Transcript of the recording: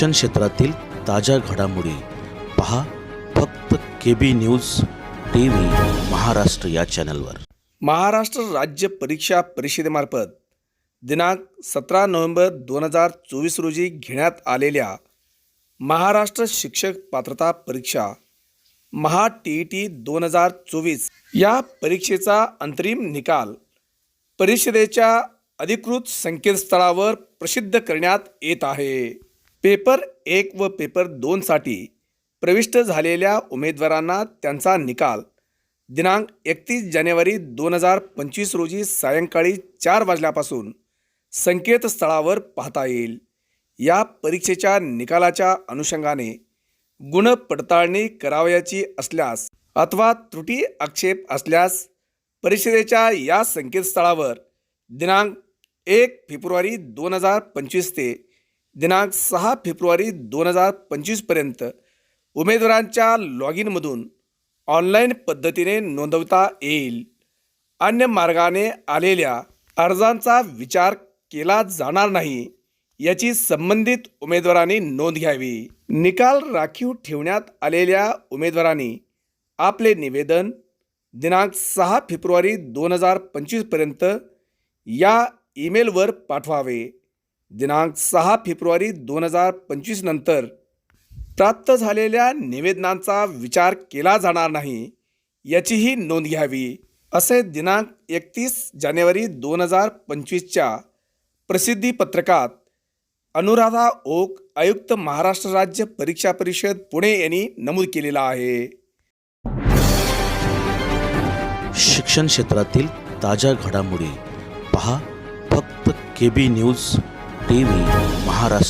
शिक्षण क्षेत्रातील ताज्या घडामोडी पहा फक्त K B news T V Maharashtra या चॅनलवर. महाराष्ट्र राज्य परीक्षा परिषदेमार्फत दिनांक सतरा नोव्हेंबर दोन हजार चोवीस रोजी घेण्यात आलेल्या महाराष्ट्र शिक्षक पात्रता परीक्षा महा टी ई टी दोन हजार चोवीस या परीक्षेचा अंतरिम निकाल परिषदेच्या अधिकृत संकेतस्थळावर प्रसिद्ध करण्यात येत आहे. पेपर एक व पेपर दोनसाठी प्रविष्ट झालेल्या उमेदवारांना त्यांचा निकाल. दिनांक एकतीस जानेवारी दोन हजार पंचवीस रोजी सायंकाळी चार वाजल्यापासून संकेतस्थळावर पाहता येईल. या परीक्षेच्या निकालाच्या अनुषंगाने गुणपडताळणी करावयाची असल्यास अथवा त्रुटी आक्षेप असल्यास परिषदेच्या या संकेतस्थळावर दिनांक एक फेब्रुवारी दोन हजार पंचवीस ते दिनांक सहा फेब्रुवारी दोन हजार पंचवीसपर्यंत उमेदवारांच्या लॉग इनमधून ऑनलाईन पद्धतीने नोंदवता येईल. अन्य मार्गाने आलेल्या अर्जांचा विचार केला जाणार नाही याची संबंधित उमेदवारांनी नोंद घ्यावी. निकाल राखीव ठेवण्यात आलेल्या उमेदवारांनी आपले निवेदन दिनांक सहा फेब्रुवारी दोन हजार पंचवीसपर्यंत या ईमेलवर पाठवावे. दिनांक सहा फेब्रुवारी दोन हजार पंचवीस नंतर प्राप्त झालेल्या निवेदनांचा विचार केला जाणार नाही याचीही नोंद घ्यावी असे दिनांक एकतीस जानेवारी दोन हजार पंचवीसच्या प्रसिद्धी पत्रकात अनुराधा ओक आयुक्त महाराष्ट्र राज्य परीक्षा परिषद पुणे यांनी नमूद केलेला आहे. शिक्षण क्षेत्रातील ताज्या घडामोडी पहा फक्त K B news T V Maharashtra